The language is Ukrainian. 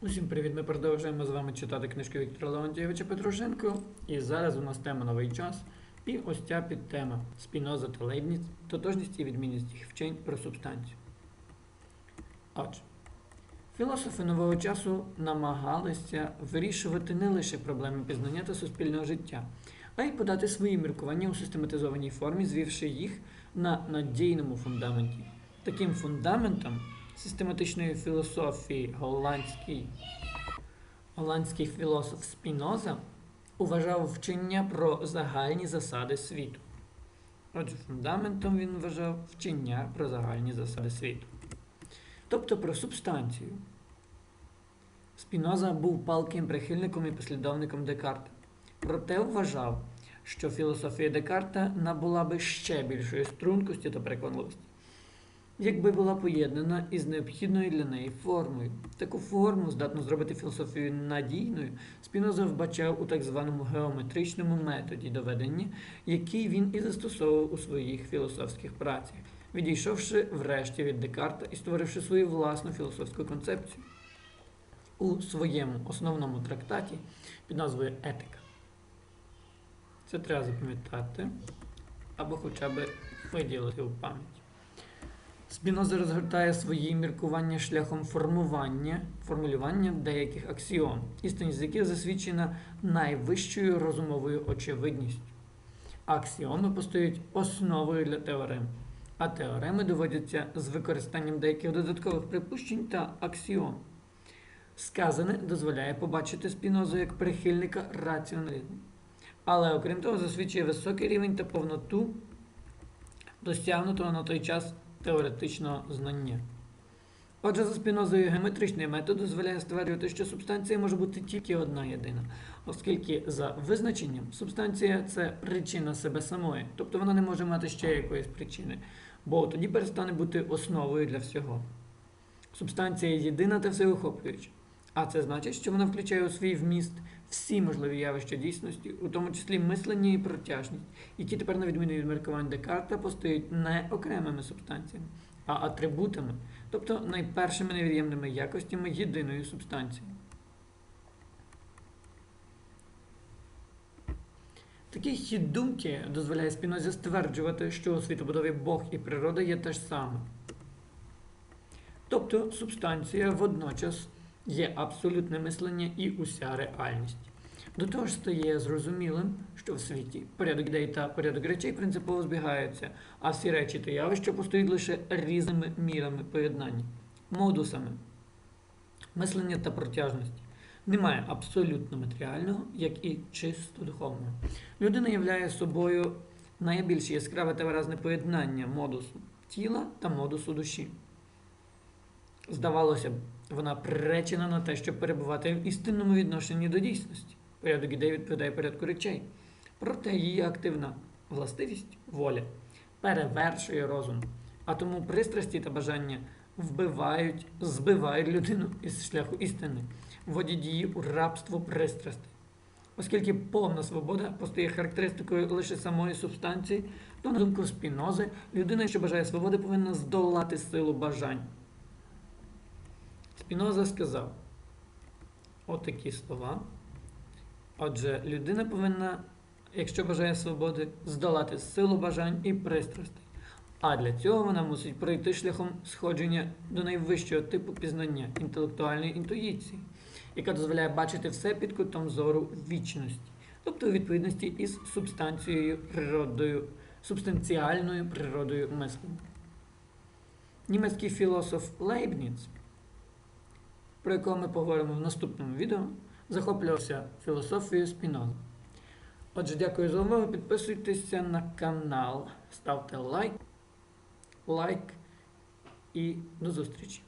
Усім привіт! Ми продовжуємо з вами читати книжки Віктора Леонтійовича Петрушенко. І зараз у нас тема новий час. І ось ця підтема Спіноза та Лейбніц, тотожність і відмінність їх вчень про субстанцію. Отже, філософи нового часу намагалися вирішувати не лише проблеми пізнання та суспільного життя, а й подати свої міркування у систематизованій формі, звівши їх на надійному фундаменті. Таким фундаментом систематичної філософії голландський, голландський філософ Спіноза вважав вчення про загальні засади світу. Отже, фундаментом він вважав вчення про загальні засади світу. Тобто про субстанцію. Спіноза був палким прихильником і послідовником Декарта. Проте вважав, що філософія Декарта набула би ще більшої стрункості та переконливості якби була поєднана із необхідною для неї формою. Таку форму здатну зробити філософію надійною, Спіноза вбачав у так званому геометричному методі доведення, який він і застосовував у своїх філософських працях, відійшовши врешті від Декарта і створивши свою власну філософську концепцію. У своєму основному трактаті під назвою Етика. Це треба запам'ятати або хоча б виділити у пам'ять. Спіноза розгортає свої міркування шляхом формування, формулювання деяких аксіом, істинність яких засвідчена найвищою розумовою очевидністю. Аксіоми постають основою для теорем, а теореми доводяться з використанням деяких додаткових припущень та аксіом. Сказане дозволяє побачити спінозу як прихильника раціоналізму. Але окрім того, засвідчує високий рівень та повноту досягнутого на той час теоретичного знання. Отже, за спінозою геометричний метод дозволяє стверджувати, що субстанція може бути тільки одна єдина, оскільки за визначенням субстанція це причина себе самої, тобто вона не може мати ще якоїсь причини, бо тоді перестане бути основою для всього. Субстанція єдина та всеохоплююча. А це значить, що вона включає у свій вміст всі можливі явища дійсності, у тому числі мислення і протяжність, які тепер, на відміну від міркувань Декарта, постають не окремими субстанціями, а атрибутами, тобто найпершими невід'ємними якостями єдиної субстанції. Такий хід думки дозволяє Спінозі стверджувати, що у світобудові Бог і природа є те ж саме. Тобто субстанція водночас є абсолютне мислення і уся реальність. До того ж стає зрозумілим, що в світі порядок ідей та порядок речей принципово збігаються, а всі речі та явища постають лише різними мірами поєднання, модусами, мислення та протяжності. Немає абсолютно матеріального, як і чисто духовного. Людина являє собою найбільш яскраве та виразне поєднання модусу тіла та модусу душі. Здавалося б, вона приречена на те, щоб перебувати в істинному відношенні до дійсності. Порядок ідей відповідає порядку речей. Проте її активна властивість, воля, перевершує розум, а тому пристрасті та бажання вбивають, збивають людину із шляху істини, вводять її у рабство пристрастей. Оскільки повна свобода постає характеристикою лише самої субстанції, то, на думку Спінози, людина, що бажає свободи, повинна здолати силу бажань. Спіноза сказав отакі слова. Отже, людина повинна, якщо бажає свободи, здолати силу бажань і пристрастей. А для цього вона мусить пройти шляхом сходження до найвищого типу пізнання інтелектуальної інтуїції, яка дозволяє бачити все під кутом зору вічності, тобто у відповідності із субстанцією природою, субстанціальною природою мислення. Німецький філософ Лейбніц про якого ми поговоримо в наступному відео, захоплювався філософією Спіноза. Отже, дякую за увагу. Підписуйтеся на канал, ставте лайк, лайк і до зустрічі!